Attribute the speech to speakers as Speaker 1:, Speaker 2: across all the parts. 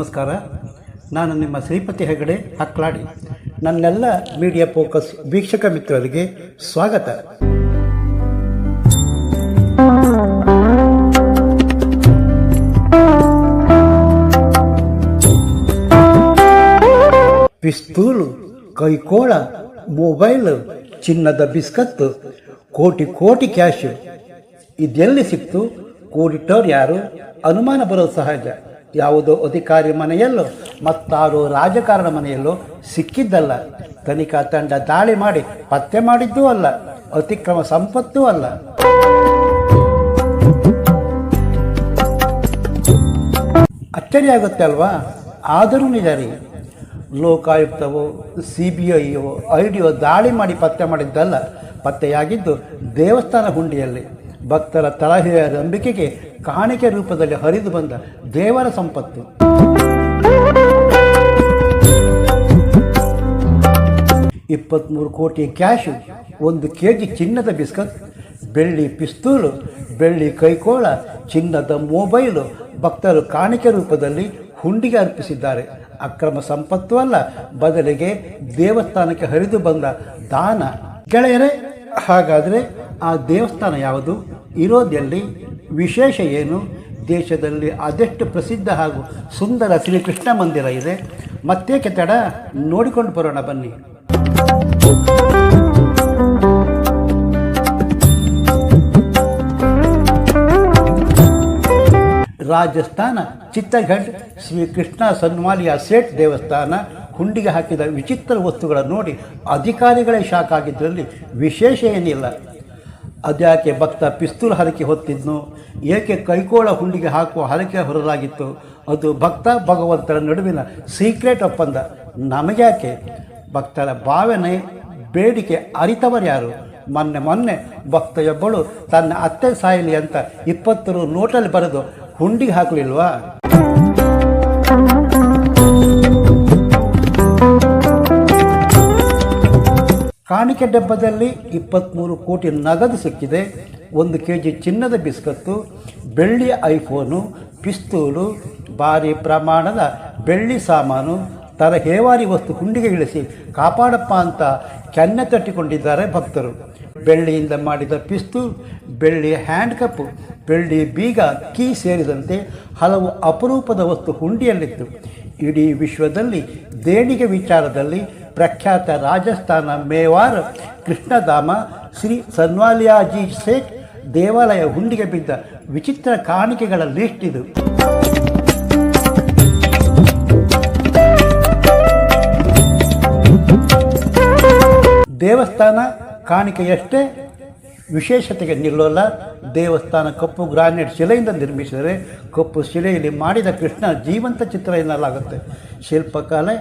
Speaker 1: ನಮಸ್ಕಾರ. ನಾನು ನಿಮ್ಮ ಶ್ರೀಪತಿ ಹೆಗಡೆ ಹಕ್ಲಾಡಿ. ನನ್ನೆಲ್ಲ ಮೀಡಿಯಾ ಫೋಕಸ್ ವೀಕ್ಷಕ ಮಿತ್ರರಿಗೆ ಸ್ವಾಗತ. ಪಿಸ್ತೂಲು, ಕೈಕೋಳ, ಮೊಬೈಲ್, ಚಿನ್ನದ ಬಿಸ್ಕತ್ತು, ಕೋಟಿ ಕೋಟಿ ಕ್ಯಾಶ್. ಇದೆಲ್ಲಿ ಸಿಕ್ತು? ಕೋಡಿಟ್ಟವ್ರು ಯಾರು? ಅನುಮಾನ ಬರೋದು ಸಹಜ. ಯಾವುದೋ ಅಧಿಕಾರಿ ಮನೆಯಲ್ಲೋ, ಮತ್ತಾರೋ ರಾಜಕಾರಣ ಮನೆಯಲ್ಲೋ ಸಿಕ್ಕಿದ್ದಲ್ಲ. ತನಿಖಾ ತಂಡ ದಾಳಿ ಮಾಡಿ ಪತ್ತೆ ಮಾಡಿದ್ದೂ ಅಲ್ಲ, ಅತಿಕ್ರಮ ಸಂಪತ್ತೂ ಅಲ್ಲ. ಅಚ್ಚರಿಯಾಗುತ್ತೆ ಅಲ್ವಾ? ಆದರೂ ನಿಜ ರೀ. ಲೋಕಾಯುಕ್ತವೋ ಸಿ ಬಿ ಐಯೋ ಐ ಡಿಯೋ ದಾಳಿ ಮಾಡಿ ಪತ್ತೆ ಮಾಡಿದ್ದಲ್ಲ. ಪತ್ತೆಯಾಗಿದ್ದು ದೇವಸ್ಥಾನ ಹುಂಡಿಯಲ್ಲಿ. ಭಕ್ತರ ತಲಹೆಯ ನಂಬಿಕೆಗೆ ಕಾಣಿಕೆ ರೂಪದಲ್ಲಿ ಹರಿದು ಬಂದ ದೇವರ ಸಂಪತ್ತು. ಇಪ್ಪತ್ತ್ಮೂರು ಕೋಟಿ ಕ್ಯಾಶು, ಒಂದು ಕೆ ಜಿ ಚಿನ್ನದ ಬಿಸ್ಕತ್, ಬೆಳ್ಳಿ ಪಿಸ್ತೂಲು, ಬೆಳ್ಳಿ ಕೈಕೋಳ, ಚಿನ್ನದ ಮೊಬೈಲು ಭಕ್ತರು ಕಾಣಿಕೆ ರೂಪದಲ್ಲಿ ಹುಂಡಿಗೆ ಅರ್ಪಿಸಿದ್ದಾರೆ. ಅಕ್ರಮ ಸಂಪತ್ತು ಅಲ್ಲ, ಬದಲಿಗೆ ದೇವಸ್ಥಾನಕ್ಕೆ ಹರಿದು ಬಂದ ದಾನ. ಗೆಳೆಯರೇ, ಹಾಗಾದರೆ ಆ ದೇವಸ್ಥಾನ ಯಾವುದು? ಇರೋದೆಲ್ಲಿ ವಿಶೇಷ ಏನು? ದೇಶದಲ್ಲಿ ಅದೆಷ್ಟು ಪ್ರಸಿದ್ಧ ಹಾಗೂ ಸುಂದರ ಶ್ರೀಕೃಷ್ಣ ಮಂದಿರ ಇದೆ. ಮತ್ತೇಕೆ ತಡ? ನೋಡಿಕೊಂಡು ಬರೋಣ, ಬನ್ನಿ. ರಾಜಸ್ಥಾನ ಚಿತ್ತಘಡ್ ಶ್ರೀ ಕೃಷ್ಣ ಸನ್ಮಾಲಿಯ ಸೇಠ್ ದೇವಸ್ಥಾನ ಹುಂಡಿಗೆ ಹಾಕಿದ ವಿಚಿತ್ರ ವಸ್ತುಗಳನ್ನು ನೋಡಿ ಅಧಿಕಾರಿಗಳೇ ಶಾಕ್ ಆಗಿದ್ದರಲ್ಲಿ ವಿಶೇಷ ಏನಿಲ್ಲ. ಅದ್ಯಾಕೆ ಭಕ್ತ ಪಿಸ್ತೂಲ್ ಹರಕೆ ಹೊತ್ತಿದ್ನು? ಏಕೆ ಕೈಕೋಳ ಹುಂಡಿಗೆ ಹಾಕುವ ಹರಕೆ ಹೊರಲಾಗಿತ್ತು? ಅದು ಭಕ್ತ ಭಗವಂತರ ನಡುವಿನ ಸೀಕ್ರೆಟ್ ಒಪ್ಪಂದ. ನಮಗ್ಯಾಕೆ? ಭಕ್ತರ ಭಾವನೆ ಬೇಡಿಕೆ ಅರಿತವರು ಯಾರು? ಮೊನ್ನೆ ಮೊನ್ನೆ ಭಕ್ತೆಯೊಬ್ಬಳು ತನ್ನ ಅತ್ತೆ ಸಾಯಲಿ ಅಂತ ಇಪ್ಪತ್ತು ನೋಟಲ್ಲಿ ಬರೆದು ಹುಂಡಿಗೆ ಹಾಕಲಿಲ್ವಾ? ಕಾಣಿಕೆ ಡಬ್ಬದಲ್ಲಿ ಇಪ್ಪತ್ತ್ಮೂರು ಕೋಟಿ ನಗದು ಸಿಕ್ಕಿದೆ. ಒಂದು ಕೆ ಜಿ ಚಿನ್ನದ ಬಿಸ್ಕತ್ತು, ಬೆಳ್ಳಿ ಐಫೋನು, ಪಿಸ್ತೂಲು, ಭಾರಿ ಪ್ರಮಾಣದ ಬೆಳ್ಳಿ ಸಾಮಾನು ತರ ಹೇವಾರಿ ವಸ್ತು ಹುಂಡಿಗೆ ಇಳಿಸಿ ಕಾಪಾಡಪ್ಪ ಅಂತ ಕೆನ್ನೆ ತಟ್ಟಿಕೊಂಡಿದ್ದಾರೆ ಭಕ್ತರು. ಬೆಳ್ಳಿಯಿಂದ ಮಾಡಿದ ಪಿಸ್ತು ಬೆಳ್ಳಿ ಹ್ಯಾಂಡ್ ಕಪ್ ಬೆಳ್ಳಿ ಬೀಗ, ಕೀ ಸೇರಿದಂತೆ ಹಲವು ಅಪರೂಪದ ವಸ್ತು ಹುಂಡಿಯಲ್ಲಿತ್ತು. ಇಡೀ ವಿಶ್ವದಲ್ಲಿ ದೇಣಿಗೆ ವಿಚಾರದಲ್ಲಿ ಪ್ರಖ್ಯಾತ ರಾಜಸ್ಥಾನ ಮೇವಾರ್ ಕೃಷ್ಣಧಾಮ ಶ್ರೀ ಸನ್ವಾಲಿಯಾಜಿ ಸೇಠ್ ದೇವಾಲಯ ಹುಂಡಿಗೆ ಬಿದ್ದ ವಿಚಿತ್ರ ಕಾಣಿಕೆಗಳ ಲಿಸ್ಟ್ ಇದು. ದೇವಸ್ಥಾನ ಕಾಣಿಕೆಯಷ್ಟೇ ವಿಶೇಷತೆಗೆ ನಿಲ್ಲೋಲ್ಲ. ದೇವಸ್ಥಾನ ಕಪ್ಪು ಗ್ರಾನೈಟ್ ಶಿಲೆಯಿಂದ ನಿರ್ಮಿಸಿದರೆ ಕಪ್ಪು ಶಿಲೆಯಲ್ಲಿ ಮಾಡಿದ ಕೃಷ್ಣ ಜೀವಂತ ಚಿತ್ರ ಎನ್ನಲಾಗುತ್ತೆ. ಶಿಲ್ಪಕಲೆ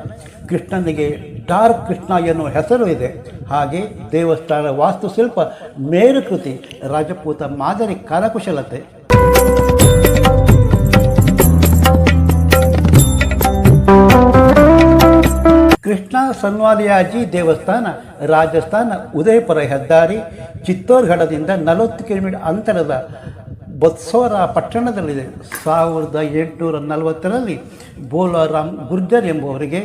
Speaker 1: ಕೃಷ್ಣನಿಗೆ ಡಾರ್ಕ್ ಕೃಷ್ಣ ಎನ್ನುವ ಹೆಸರು ಇದೆ. ಹಾಗೆ ದೇವಸ್ಥಾನ ವಾಸ್ತುಶಿಲ್ಪ ಮೇರುಕೃತಿ ರಾಜಪೂತ ಮಾದರಿ ಕರಕುಶಲತೆ. ಕೃಷ್ಣ ಸನ್ವಾದಿಯಾಜಿ ದೇವಸ್ಥಾನ, ರಾಜಸ್ಥಾನ ಉದಯಪುರ ಹೆದ್ದಾರಿ, ಚಿತ್ತೋರ್ಗಢದಿಂದ ನಲವತ್ತು ಕಿಲೋಮೀಟರ್ ಅಂತರದ ಬತ್ಸೋರ ಪಟ್ಟಣದಲ್ಲಿದೆ. ಸಾವಿರದ ಎಂಟುನೂರ ನಲವತ್ತರಲ್ಲಿ ಬೋಲಾರಾಮ್ ಗುರ್ಜರ್ ಎಂಬುವರಿಗೆ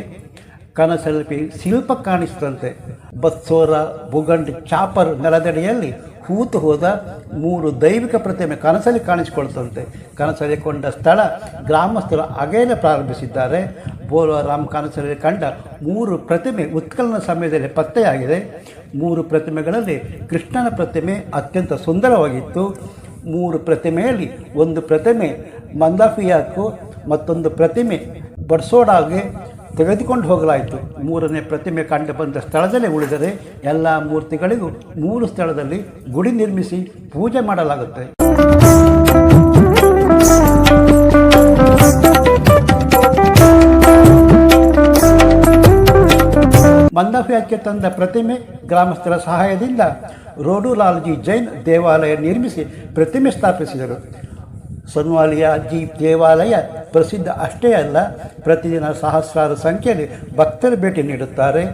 Speaker 1: ಕನಸಲ್ಲಿ ಶಿಲ್ಪ ಕಾಣಿಸಿದಂತೆ. ಬತ್ಸೋರ ಬುಗಂಡ್ ಚಾಪರ್ ನೆಲದಡಿಯಲ್ಲಿ ಹೂತು ಹೋದ ಮೂರು ದೈವಿಕ ಪ್ರತಿಮೆ ಕನಸಲ್ಲಿ ಕಾಣಿಸಿಕೊಳ್ತಂತೆ ಕನಸಲ್ಲಿ ಕೊಂಡ ಸ್ಥಳ ಗ್ರಾಮಸ್ಥರು ಅಗೇನೆ ಪ್ರಾರಂಭಿಸಿದ್ದಾರೆ. ಬೋಲರಾಮ್ ರಾಮಕಾನಸರಲ್ಲಿ ಕಂಡ ಮೂರು ಪ್ರತಿಮೆ ಉತ್ಕಲನ ಸಮಯದಲ್ಲಿ ಪತ್ತೆಯಾಗಿದೆ. ಮೂರು ಪ್ರತಿಮೆಗಳಲ್ಲಿ ಕೃಷ್ಣನ ಪ್ರತಿಮೆ ಅತ್ಯಂತ ಸುಂದರವಾಗಿತ್ತು. ಮೂರು ಪ್ರತಿಮೆಯಲ್ಲಿ ಒಂದು ಪ್ರತಿಮೆ ಮಂದಾಫಿಯಾಕು ಮತ್ತೊಂದು ಪ್ರತಿಮೆ ಬಡ್ಸೋಡಾಗೆ ತೆಗೆದುಕೊಂಡು ಹೋಗಲಾಯಿತು. ಮೂರನೇ ಪ್ರತಿಮೆ ಕಂಡು ಬಂದ ಸ್ಥಳದಲ್ಲೇ ಉಳಿದರೆ ಎಲ್ಲ ಮೂರ್ತಿಗಳಿಗೂ ಮೂರು ಸ್ಥಳದಲ್ಲಿ ಗುಡಿ ನಿರ್ಮಿಸಿ ಪೂಜೆ ಮಾಡಲಾಗುತ್ತೆ. ಮಂದಫ್ಯಾಕ್ಕೆ ತಂದ ಪ್ರತಿಮೆ ಗ್ರಾಮಸ್ಥರ ಸಹಾಯದಿಂದ ರೋಡುಲಾಲ್ಜಿ ಜೈನ್ ದೇವಾಲಯ ನಿರ್ಮಿಸಿ ಪ್ರತಿಮೆ ಸ್ಥಾಪಿಸಿದರು. ಸನ್ವಾಲಿಯಾ ಜಿ ದೇವಾಲಯ ಪ್ರಸಿದ್ಧ ಅಷ್ಟೇ ಅಲ್ಲ, ಪ್ರತಿದಿನ ಸಹಸ್ರಾರು ಸಂಖ್ಯೆಯಲ್ಲಿ ಭಕ್ತರು ಭೇಟಿ ನೀಡುತ್ತಾರೆ.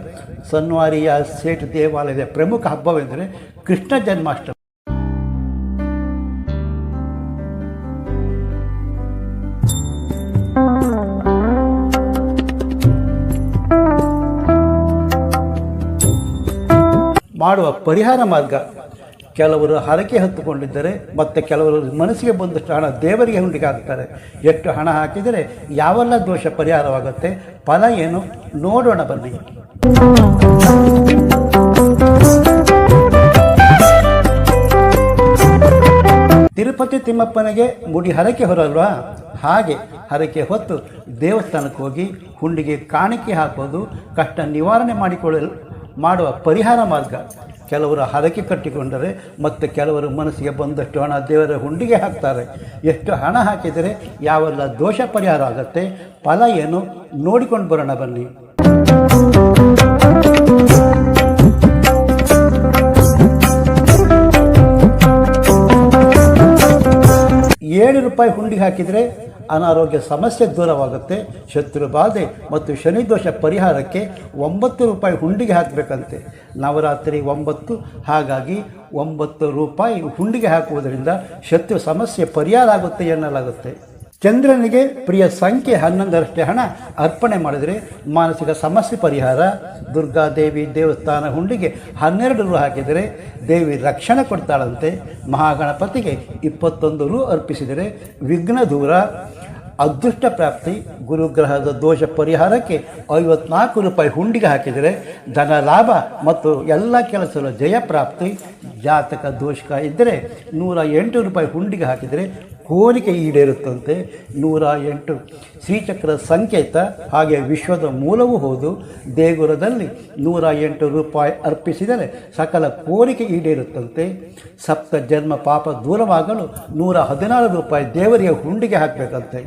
Speaker 1: ಸನ್ವಾರಿಯ ಸೇಠ್ ದೇವಾಲಯದ ಪ್ರಮುಖ ಹಬ್ಬವೆಂದರೆ ಕೃಷ್ಣ ಜನ್ಮಾಷ್ಟಮಿ. ಮಾಡುವ ಪರಿಹಾರ ಮಾರ್ಗ. ಕೆಲವರು ಹರಕೆ ಹತ್ತುಕೊಂಡಿದ್ದರೆ ಮತ್ತು ಕೆಲವರು ಮನಸ್ಸಿಗೆ ಬಂದಷ್ಟು ಹಣ ದೇವರಿಗೆ ಹುಂಡಿಗೆ ಹಾಕ್ತಾರೆ. ಎಷ್ಟು ಹಣ ಹಾಕಿದರೆ ಯಾವೆಲ್ಲ ದೋಷ ಪರಿಹಾರವಾಗುತ್ತೆ? ಫಲ ಏನು? ನೋಡೋಣ ಬನ್ನಿ. ತಿರುಪತಿ ತಿಮ್ಮಪ್ಪನಿಗೆ ಮುಡಿ ಹರಕೆ ಹೊರಲ್ವಾ? ಹಾಗೆ ಹರಕೆ ಹೊತ್ತು ದೇವಸ್ಥಾನಕ್ಕೆ ಹೋಗಿ ಹುಂಡಿಗೆ ಕಾಣಿಕೆ ಹಾಕೋದು ಕಷ್ಟ ನಿವಾರಣೆ ಮಾಡಿಕೊಳ್ಳಲು ಮಾಡುವ ಪರಿಹಾರ ಮಾರ್ಗ. ಕೆಲವರು ಹರಕೆ ಕಟ್ಟಿಕೊಂಡರೆ ಮತ್ತು ಕೆಲವರು ಮನಸ್ಸಿಗೆ ಬಂದಷ್ಟು ಹಣ ದೇವರ ಹುಂಡಿಗೆ ಹಾಕ್ತಾರೆ. ಎಷ್ಟು ಹಣ ಹಾಕಿದರೆ ಯಾವೆಲ್ಲ ದೋಷ ಪರಿಹಾರ ಆಗುತ್ತೆ ಫಲ ಏನು ನೋಡಿಕೊಂಡು ಬರೋಣ ಬನ್ನಿ. ಏಳು ರೂಪಾಯಿ ಹುಂಡಿಗೆ ಹಾಕಿದರೆ ಅನಾರೋಗ್ಯ ಸಮಸ್ಯೆ ದೂರವಾಗುತ್ತೆ, ಶತ್ರು ಬಾಧೆ ಮತ್ತು ಶನಿ ದೋಷ ಪರಿಹಾರಕ್ಕೆ ಒಂಬತ್ತು ರೂಪಾಯಿ ಹುಂಡಿಗೆ ಹಾಕಬೇಕಂತೆ. ನವರಾತ್ರಿ ಒಂಬತ್ತು, ಹಾಗಾಗಿ ಒಂಬತ್ತು ರೂಪಾಯಿ ಹುಂಡಿಗೆ ಹಾಕುವುದರಿಂದ ಶತ್ರು ಸಮಸ್ಯೆ ಪರಿಹಾರ ಆಗುತ್ತೆ ಎನ್ನಲಾಗುತ್ತೆ. ಚಂದ್ರನಿಗೆ ಪ್ರಿಯ ಸಂಖ್ಯೆ ಹನ್ನೊಂದರಷ್ಟೇ ಹಣ ಅರ್ಪಣೆ ಮಾಡಿದರೆ ಮಾನಸಿಕ ಸಮಸ್ಯೆ ಪರಿಹಾರ. ದುರ್ಗಾದೇವಿ ದೇವಸ್ಥಾನ ಹುಂಡಿಗೆ ಹನ್ನೆರಡು ರು ಹಾಕಿದರೆ ದೇವಿ ರಕ್ಷಣೆ ಕೊಡ್ತಾಳಂತೆ. ಮಹಾಗಣಪತಿಗೆ ಇಪ್ಪತ್ತೊಂದು ರು ಅರ್ಪಿಸಿದರೆ ವಿಘ್ನ ದೂರ. ಅದೃಷ್ಟ ಪ್ರಾಪ್ತಿ ಗುರುಗ್ರಹದ ದೋಷ ಪರಿಹಾರಕ್ಕೆ ಐವತ್ನಾಲ್ಕು ರೂಪಾಯಿ ಹುಂಡಿಗೆ ಹಾಕಿದರೆ ಧನ ಲಾಭ ಮತ್ತು ಎಲ್ಲ ಕೆಲಸಗಳ ಜಯ ಪ್ರಾಪ್ತಿ. ಜಾತಕ ದೋಷಕ ಇದ್ದರೆ ನೂರ ಎಂಟು ರೂಪಾಯಿ ಹುಂಡಿಗೆ ಹಾಕಿದರೆ ಕೋರಿಕೆ ಈಡೇರುತ್ತಂತೆ ನೂರ ಎಂಟು. ಶ್ರೀಚಕ್ರ ಸಂಕೇತ ಹಾಗೆ ವಿಶ್ವದ ಮೂಲವೂ ಹೌದು. ದೇಗುಲದಲ್ಲಿ ನೂರ ಎಂಟು ರೂಪಾಯಿ ಅರ್ಪಿಸಿದರೆ ಸಕಲ ಕೋರಿಕೆ ಈಡೇರುತ್ತಂತೆ. ಸಪ್ತ ಜನ್ಮ ಪಾಪ ದೂರವಾಗಲು ನೂರ ಹದಿನಾರು ರೂಪಾಯಿ ದೇವರಿಗೆ ಹುಂಡಿಗೆ ಹಾಕಬೇಕಂತೆ.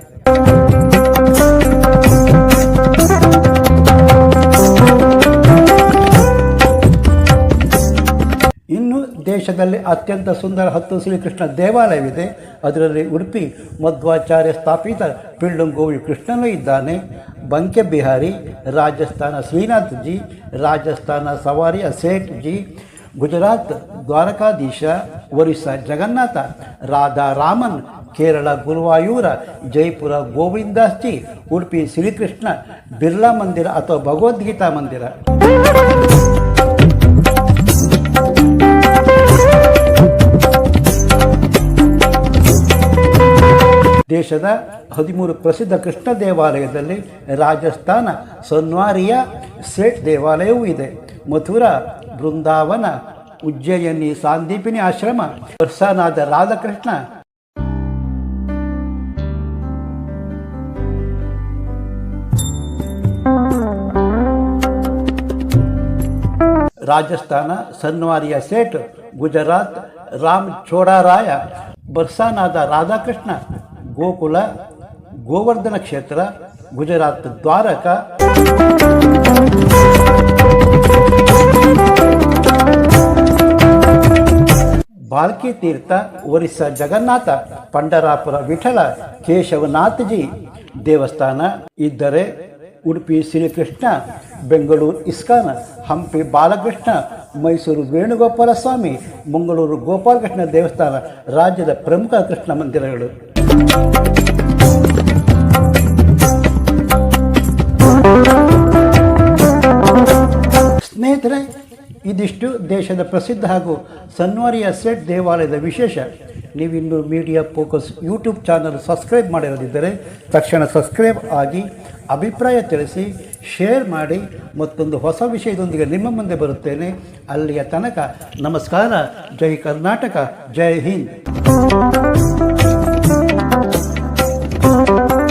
Speaker 1: ದೇಶದಲ್ಲಿ ಅತ್ಯಂತ ಸುಂದರ ಹತ್ತು ಶ್ರೀಕೃಷ್ಣ ದೇವಾಲಯವಿದೆ. ಅದರಲ್ಲಿ ಉಡುಪಿ ಮಧ್ವಾಚಾರ್ಯ ಸ್ಥಾಪಿತ ಪಿಳ್ಳುಂಗೋವಿ ಕೃಷ್ಣನೂ ಇದ್ದಾನೆ. ಬಂಕೆ ಬಿಹಾರಿ ರಾಜಸ್ಥಾನ ಶ್ರೀನಾಥ್ ಜಿ ರಾಜಸ್ಥಾನ ಸವಾರಿಯ ಸೇಠ್ ಜಿ ಗುಜರಾತ್ ದ್ವಾರಕಾಧೀಶ, ಒರಿಸ್ಸಾ ಜಗನ್ನಾಥ ರಾಧಾ ರಾಮನ್ ಕೇರಳ ಗುರುವಾಯೂರ, ಜೈಪುರ ಗೋವಿಂದಾಸ್ತಿ ಉಡುಪಿ ಶ್ರೀಕೃಷ್ಣ, ಬಿರ್ಲಾ ಮಂದಿರ ಅಥವಾ ಭಗವದ್ಗೀತಾ ಮಂದಿರ. ದೇಶದ ಹದಿಮೂರು ಪ್ರಸಿದ್ಧ ಕೃಷ್ಣ ದೇವಾಲಯದಲ್ಲಿ ರಾಜಸ್ಥಾನ ಸನ್ವಾರಿಯ ಸೇಠ್ ದೇವಾಲಯವೂ ಇದೆ. ಮಥುರಾ, ಬೃಂದಾವನ, ಉಜ್ಜಯಿನಿ, ಸಾಂದೀಪಿನಿ ಆಶ್ರಮ, ವರ್ಷನಾದ ರಾಧಾಕೃಷ್ಣ. ರಾಜಸ್ಥಾನ ಸನ್ವಾರಿಯ ಸೇಠ್ ಗುಜರಾತ್ ರಾಮ್ ಚೋಡಾರಾಯ, ಬರ್ಸಾನಾದ ರಾಧಾಕೃಷ್ಣ. ಗೋಕುಲ, ಗೋವರ್ಧನ ಕ್ಷೇತ್ರ, ಗುಜರಾತ್ ದ್ವಾರಕ. ಬಾಲ್ಕಿ ತೀರ್ಥ, ಒರಿಸ್ಸಾ ಜಗನ್ನಾಥ, ಪಂಡರಾಪುರ ವಿಠಲ, ಕೇಶವನಾಥಜಿ. ದೇವಸ್ಥಾನ ಇದ್ದರೆ ಉಡುಪಿ ಶ್ರೀಕೃಷ್ಣ, ಬೆಂಗಳೂರು ಇಸ್ಕಾನ್, ಹಂಪಿ ಬಾಲಕೃಷ್ಣ, ಮೈಸೂರು ವೇಣುಗೋಪಾಲ ಸ್ವಾಮಿ ಮಂಗಳೂರು ಗೋಪಾಲಕೃಷ್ಣ ದೇವಸ್ಥಾನ, ರಾಜ್ಯದ ಪ್ರಮುಖ ಕೃಷ್ಣ ಮಂದಿರಗಳು. ಸ್ನೇಹಿತರೆ, ಇದಿಷ್ಟು ದೇಶದ ಪ್ರಸಿದ್ಧ ಹಾಗೂ ಸನ್ವಾರಿಯ ಸೆಟ್ ದೇವಾಲಯದ ವಿಶೇಷ. ನೀವಿನ್ನು media focus YouTube channel subscribe ಮಾಡಿರದಿದ್ದರೆ ತಕ್ಷಣ ಸಬ್ಸ್ಕ್ರೈಬ್ ಆಗಿ, ಅಭಿಪ್ರಾಯ ತಿಳಿಸಿ, ಶೇರ್ ಮಾಡಿ, ಮತ್ತೊಂದು ಹೊಸ ವಿಷಯದೊಂದಿಗೆ ನಿಮ್ಮ ಮುಂದೆ ಬರುತ್ತೇನೆ. ಅಲ್ಲಿಯ ತನಕ ನಮಸ್ಕಾರ. ಜೈ ಕರ್ನಾಟಕ. ಜೈ ಹಿಂದ್. Thank you.